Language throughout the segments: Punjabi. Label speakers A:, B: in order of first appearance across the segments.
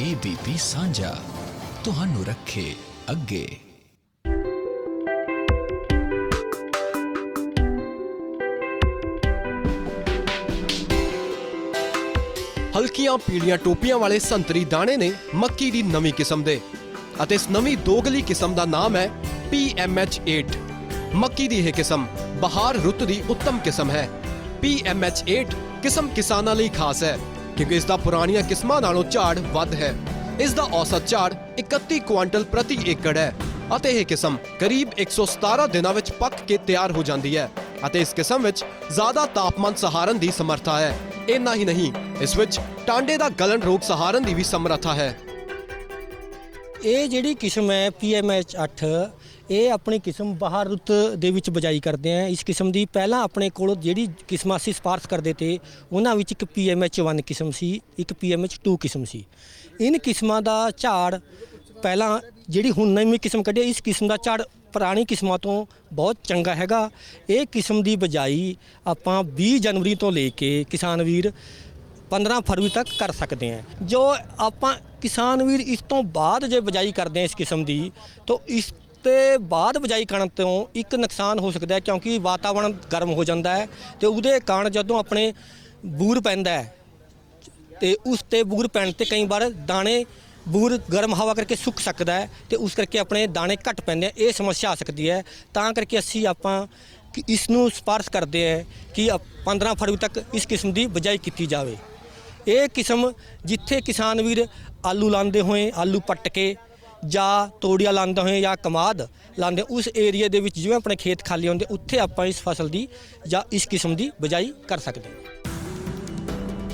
A: ਏਬੀਪੀ ਸਾਂਝਾ। ਤੁਹਾਨੂੰ ਰੱਖੇ ਅੱਗੇ।
B: ਹਲਕੀਆਂ ਪੀਲੀਆਂ ਟੋਪੀਆਂ ਵਾਲੇ ਸੰਤਰੀ ਦਾਣੇ ਨੇ ਮੱਕੀ ਦੀ ਨਵੀਂ ਕਿਸਮ ਦੇ। ਅਤੇ ਇਸ ਨਵੀਂ ਦੋਗਲੀ ਕਿਸਮ ਦਾ ਨਾਮ ਹੈ PMH8 ਮੱਕੀ ਦੀ ਇਹ ਕਿਸਮ ਬਹਾਰ ਰੁੱਤ ਦੀ ਉੱਤਮ ਕਿਸਮ ਹੈ। PMH8 ਕਿਸਮ ਕਿਸਾਨਾਂ ਲਈ ਖਾਸ ਹੈ। ਕਿਉਂਕਿ ਇਸ ਦਾ ਪੁਰਾਣੀਆਂ ਕਿਸਮਾਂ ਨਾਲੋਂ ਝਾੜ ਵੱਧ ਹੈ। ਇਸ ਦਾ ਔਸਤ ਝਾੜ 31 ਕੁਇੰਟਲ ਪ੍ਰਤੀ ਏਕੜ ਹੈ ਅਤੇ ਇਹ ਕਿਸਮ ਕਰੀਬ 117 ਦਿਨਾਂ ਵਿੱਚ ਪੱਕ ਕੇ ਤਿਆਰ ਹੋ ਜਾਂਦੀ ਹੈ ਅਤੇ ਇਸ ਕਿਸਮ ਵਿੱਚ ਜ਼ਿਆਦਾ ਤਾਪਮਾਨ ਸਹਾਰਨ ਦੀ ਸਮਰੱਥਾ ਹੈ। ਇੰਨਾ ਹੀ ਨਹੀਂ, ਇਸ ਵਿੱਚ ਟਾਂਡੇ ਦਾ ਗਲਨ ਰੋਗ ਸਹਾਰਨ ਦੀ ਵੀ ਸਮਰੱਥਾ ਹੈ।
C: ਇਹ ਜਿਹੜੀ ਕਿਸਮ ਹੈ PMH 8 ਇਹ ਆਪਣੀ ਕਿਸਮ ਬਾਹਰ ਰੁੱਤ ਦੇ ਵਿੱਚ ਬਜਾਈ ਕਰਦੇ ਆ। ਇਸ ਕਿਸਮ ਦੀ ਪਹਿਲਾਂ ਆਪਣੇ ਕੋਲ ਜਿਹੜੀ ਕਿਸਮਾਂ ਅਸੀਂ ਸਪਾਰਸ਼ ਕਰਦੇ ਤੇ, ਉਹਨਾਂ ਵਿੱਚ ਇੱਕ PMH 1 ਕਿਸਮ ਸੀ, ਇੱਕ PMH 2 ਕਿਸਮ ਸੀ। ਇਨ ਕਿਸਮਾਂ ਦਾ ਝਾੜ ਪਹਿਲਾਂ ਜਿਹੜੀ ਹੁਣ ਨਵੀਂ ਕਿਸਮ ਕੱਢੀ ਇਸ ਕਿਸਮ ਦਾ ਝਾੜ ਪੁਰਾਣੀ ਕਿਸਮਾਂ ਤੋਂ ਬਹੁਤ ਚੰਗਾ ਹੈਗਾ। ਇਹ ਕਿਸਮ ਦੀ ਬਜਾਈ ਆਪਾਂ 20 ਜਨਵਰੀ ਤੋਂ ਲੈ ਕੇ ਕਿਸਾਨ ਵੀਰ 15 ਫਰਵਰੀ ਤੱਕ ਕਰ ਸਕਦੇ ਹਾਂ ਜੋ ਆਪਾਂ ਕਿਸਾਨ ਵੀਰ ਇਸ ਤੋਂ ਬਾਅਦ ਜੇ ਬਜਾਈ ਕਰਦੇ ਹਾਂ ਇਸ ਕਿਸਮ ਦੀ, ਤਾਂ ਇਸ ਤੇ ਬਾਅਦ ਬਜਾਈ ਕਰਨ ਤੋਂ ਇੱਕ ਨੁਕਸਾਨ ਹੋ ਸਕਦਾ ਹੈ ਕਿਉਂਕਿ ਵਾਤਾਵਰਣ ਗਰਮ ਹੋ ਜਾਂਦਾ ਹੈ ਤੇ ਉਹਦੇ ਕਾਰਨ ਜਦੋਂ ਆਪਣੇ ਬੂਰ ਪੈਂਦਾ ਹੈ ਤੇ ਉਸ ਤੇ ਬੂਰ ਪੈਣ ਤੇ ਕਈ ਵਾਰ ਦਾਣੇ ਬੂਰ ਗਰਮ ਹਵਾ ਕਰਕੇ ਸੁੱਕ ਸਕਦਾ ਹੈ ਤੇ ਉਸ ਕਰਕੇ ਆਪਣੇ ਦਾਣੇ ਘਟ ਪੈਂਦੇ ਆ, ਇਹ ਸਮੱਸਿਆ ਆ ਸਕਦੀ ਹੈ। ਤਾਂ ਕਰਕੇ ਅਸੀਂ ਆਪਾਂ ਕਿ ਇਸ ਨੂੰ ਸਪਾਰਸ਼ ਕਰਦੇ ਹੈ ਕਿ ਅ- 15 ਫਰਵਰੀ ਤੱਕ ਇਸ ਕਿਸਮ ਦੀ ਬਜਾਈ ਕੀਤੀ ਜਾਵੇ। ਇਹ ਕਿਸਮ ਜਿੱਥੇ ਕਿਸਾਨ ਵੀਰ ਆਲੂ ਲਾਉਂਦੇ ਹੋਏ ਆਲੂ ਪੱਟ ਕੇ ਜਾਂ ਤੋੜੀਆਂ ਲਾਉਂਦੇ ਹੋਏ ਜਾਂ ਕਮਾਦ ਲਾਉਂਦੇ, ਉਸ ਏਰੀਆ ਦੇ ਵਿੱਚ ਜਿਵੇਂ ਆਪਣੇ ਖੇਤ ਖਾਲੀ ਹੁੰਦੇ, ਉੱਥੇ ਆਪਾਂ ਇਸ ਫਸਲ ਦੀ ਜਾਂ ਇਸ ਕਿਸਮ ਦੀ ਬਜਾਈ ਕਰ ਸਕਦੇ ਹਾਂ।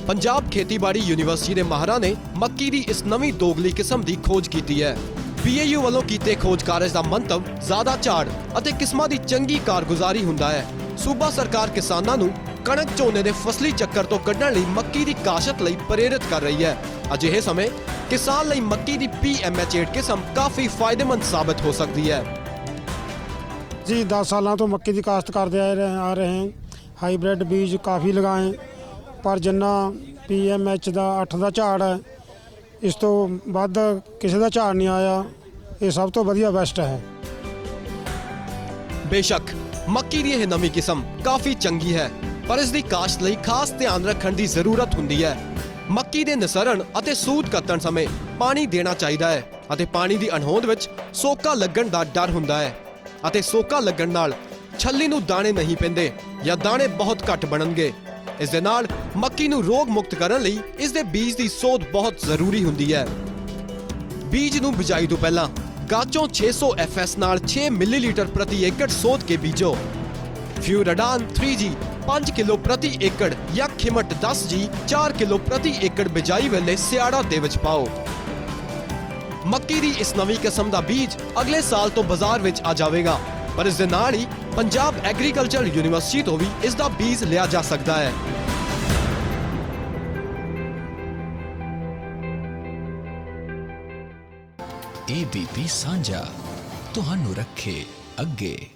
B: ਪੰਜਾਬ ਖੇਤੀਬਾੜੀ ਯੂਨੀਵਰਸਿਟੀ ਦੇ ਮਾਹਰਾਂ ਨੇ ਮੱਕੀ ਦੀ ਇਸ ਨਵੀਂ ਦੋਗਲੀ ਕਿਸਮ ਦੀ ਖੋਜ ਕੀਤੀ ਹੈ। ਪੀਏਯੂ ਵੱਲੋਂ ਕੀਤੇ ਖੋਜ ਕਾਰਜ ਦਾ ਮੰਤਵ ਜ਼ਿਆਦਾ ਝਾੜ ਅਤੇ ਕਿਸਮਾਂ ਦੀ ਚੰਗੀ ਕਾਰਗੁਜ਼ਾਰੀ ਹੁੰਦਾ ਹੈ। ਸੂਬਾ ਸਰਕਾਰ ਕਿਸਾਨਾਂ ਨੂੰ ਕਣਕ ਝੋਨੇ ਦੇ ਫਸਲੀ ਚੱਕਰ ਤੋਂ ਕੱਢਣ ਲਈ ਮੱਕੀ ਦੀ ਕਾਸ਼ਤ ਲਈ ਪ੍ਰੇਰਿਤ ਕਰ ਰਹੀ ਹੈ। ਅਜਿਹੇ ਸਮੇਂ ਕਿਸਾਨ ਲਈ ਮੱਕੀ ਦੀ PMH8 ਕਿਸਮ ਕਾਫੀ ਫਾਇਦੇਮੰਦ ਸਾਬਤ ਹੋ ਸਕਦੀ ਹੈ।
D: ਜੀ 10 ਸਾਲਾਂ ਤੋਂ ਮੱਕੀ ਦੀ ਕਾਸ਼ਤ ਕਰਦੇ ਆ ਰਹੇ ਆ ਰਹੇ ਹਾਂ। ਹਾਈਬ੍ਰਿਡ ਬੀਜ ਕਾਫੀ ਲਗਾਏ। ਪਰ ਜਿੰਨਾ ਪੀਐਮਐਚ ਦਾ 8 ਦਾ ਝਾੜ ਹੈ ਇਸ ਤੋਂ ਵੱਧ ਕਿਸੇ ਦਾ ਝਾੜ ਨਹੀਂ ਆਇਆ। ਇਹ ਸਭ ਤੋਂ ਵਧੀਆ ਬੈਸਟ ਹੈ।
B: ਬੇਸ਼ੱਕ ਮੱਕੀ ਦੀ ਇਹ ਨਵੀਂ ਕਿਸਮ ਕਾਫੀ ਚੰਗੀ ਹੈ। ਪਰ ਇਸ ਦੀ ਕਾਸ਼ਤ ਲਈ ਖਾਸ ਧਿਆਨ ਰੱਖਣ ਦੀ ਜ਼ਰੂਰਤ ਹੁੰਦੀ ਹੈ। ਮੱਕੀ ਦੇ ਨਿਸਰਨ ਅਤੇ ਸੂਤ ਕੱਤਣ ਸਮੇਂ ਪਾਣੀ ਦੇਣਾ ਚਾਹੀਦਾ ਹੈ ਅਤੇ ਪਾਣੀ ਦੀ ਅਣਹੋਂਦ ਵਿੱਚ ਸੋਕਾ ਲੱਗਣ ਦਾ ਡਰ ਹੁੰਦਾ ਹੈ ਅਤੇ ਸੋਕਾ ਲੱਗਣ ਨਾਲ ਛੱਲੀ ਨੂੰ ਦਾਣੇ ਨਹੀਂ ਪੈਂਦੇ ਜਾਂ ਦਾਣੇ ਬਹੁਤ ਘੱਟ ਬਣਨਗੇ। ਇਸ ਦੇ ਨਾਲ ਮੱਕੀ ਨੂੰ ਰੋਗ ਮੁਕਤ ਕਰਨ ਲਈ ਇਸ ਦੇ ਬੀਜ ਦੀ ਸੋਧ ਬਹੁਤ ਜ਼ਰੂਰੀ ਹੁੰਦੀ ਹੈ। ਬੀਜ ਨੂੰ ਬਿਜਾਈ ਤੋਂ ਪਹਿਲਾਂ ਗਾਚੋਂ 600 ਐਫਐਸ ਨਾਲ 6 ਮਿਲੀਲੀਟਰ ਪ੍ਰਤੀ ਏਕੜ ਸੋਧ ਕੇ ਬੀਜੋ। ਫਿਊਰਾਡਾਨ 3G 5 ਕਿਲੋ ਪ੍ਰਤੀ ਏਕੜ ਜਾਂ ਖਿਮਟ 10G 4 ਕਿਲੋ ਪ੍ਰਤੀ ਏਕੜ ਬਿਜਾਈ ਵੇਲੇ ਸਿਆੜਾ ਦੇ ਵਿੱਚ ਪਾਓ। ਮੱਕੀ ਦੀ ਇਸ ਨਵੀਂ ਕਿਸਮ ਦਾ ਬੀਜ ਅਗਲੇ ਸਾਲ ਤੋਂ ਬਾਜ਼ਾਰ ਵਿੱਚ ਆ ਜਾਵੇਗਾ, ਪਰ ਇਸ ਦੇ ਨਾਲ ਹੀ ਪੰਜਾਬ ਐਗਰੀਕਲਚਰ ਯੂਨੀਵਰਸਿਟੀ ਤੋਂ ਵੀ ਇਸ ਦਾ ਬੀਜ ਲਿਆ ਜਾ ਸਕਦਾ ਹੈ।
A: ਏਬੀਪੀ ਸਾਂਝਾ, ਤੁਹਾਨੂੰ ਰੱਖੇ ਅੱਗੇ।